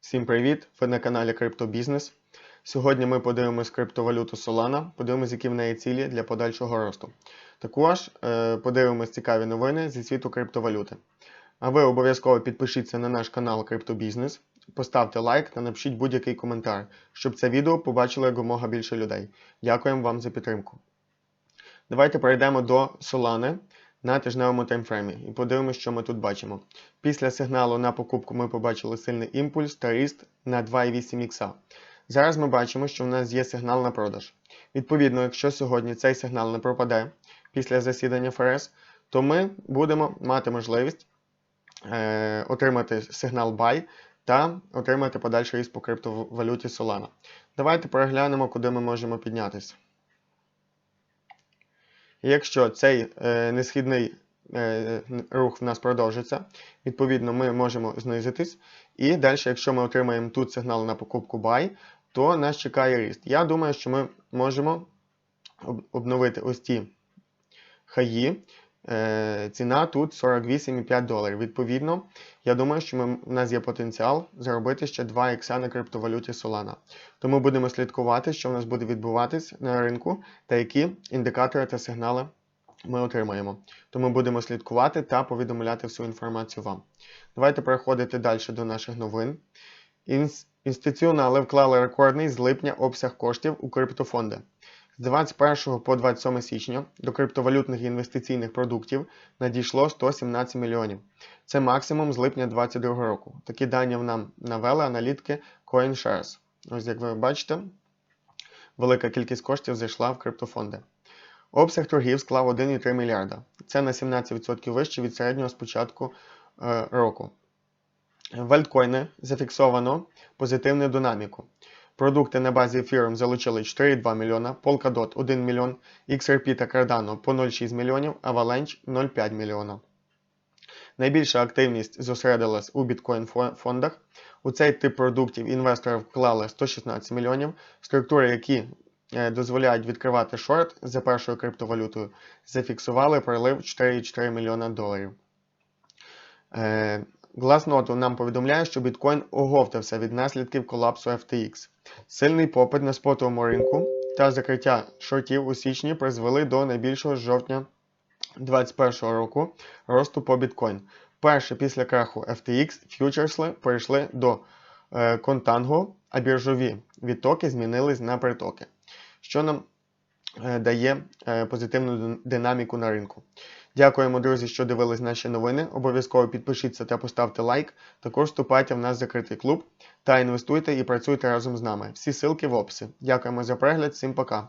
Всім привіт! Ви на каналі Криптобізнес. Сьогодні ми подивимось криптовалюту Solana, подивимось, які в неї цілі для подальшого росту. Також е, подивимось цікаві новини зі світу криптовалюти. А ви обов'язково підпишіться на наш канал Криптобізнес, поставте лайк та напишіть будь-який коментар, щоб це відео побачило якомога більше людей. Дякуємо вам за підтримку. Давайте перейдемо до Solana на тижневому таймфреймі і подивимося, що ми тут бачимо. Після сигналу на покупку ми побачили сильний імпульс та ріст на 2,8 ікса. Зараз ми бачимо, що в нас є сигнал на продаж. Відповідно, якщо сьогодні цей сигнал не пропаде після засідання ФРС, то ми будемо мати можливість е, отримати сигнал buy та отримати подальший ріст по криптовалюті Solana. Давайте переглянемо, куди ми можемо піднятися. Якщо цей е, несхідний е, рух в нас продовжиться, відповідно ми можемо знизитись. І далі, якщо ми отримаємо тут сигнал на покупку buy, то нас чекає ріст. Я думаю, що ми можемо обновити ось ті хаї. Е, ціна тут 48,5 доларів. Відповідно, я думаю, що ми, у нас є потенціал заробити ще 2 ікса на криптовалюті Solana. Тому будемо слідкувати, що в нас буде відбуватись на ринку та які індикатори та сигнали ми отримаємо. Тому будемо слідкувати та повідомляти всю інформацію вам. Давайте переходити далі до наших новин. Інс- Інституціонали вклали рекордний з липня обсяг коштів у криптофонди. З 21 по 27 січня до криптовалютних інвестиційних продуктів надійшло 117 мільйонів. Це максимум з липня 2022 року. Такі дані нам навели аналітики CoinShares. Ось як ви бачите, велика кількість коштів зайшла в криптофонди. Обсяг торгів склав 1,3 мільярда. Це на 17% вище від середнього з початку е, року. В альткоїни зафіксовано позитивну динаміку. Продукти на базі Ethereum залучили 4,2 мільйона, Polkadot 1 мільйон, XRP та Cardano по 0,6 мільйонів, Avalanche 0,5 мільйона. Найбільша активність зосередилась у біткоін-фондах. У цей тип продуктів інвестори вклали 116 мільйонів. Структури, які е, дозволяють відкривати шорт за першою криптовалютою, зафіксували прилив 4,4 мільйона доларів. Glassnode нам повідомляє, що біткоін оговтався від наслідків колапсу FTX. Сильний попит на спотовому ринку та закриття шортів у січні призвели до найбільшого з жовтня 2021 року росту по біткоін. Перше після краху FTX ф'ючерси перейшли до е, контанго, а біржові відтоки змінились на притоки, що нам е, дає е, позитивну динаміку на ринку. Дякуємо, друзі, що дивились наші новини. Обов'язково підпишіться та поставте лайк. Також вступайте в наш закритий клуб та інвестуйте і працюйте разом з нами. Всі ссылки в описі. Дякуємо за перегляд, всім пока.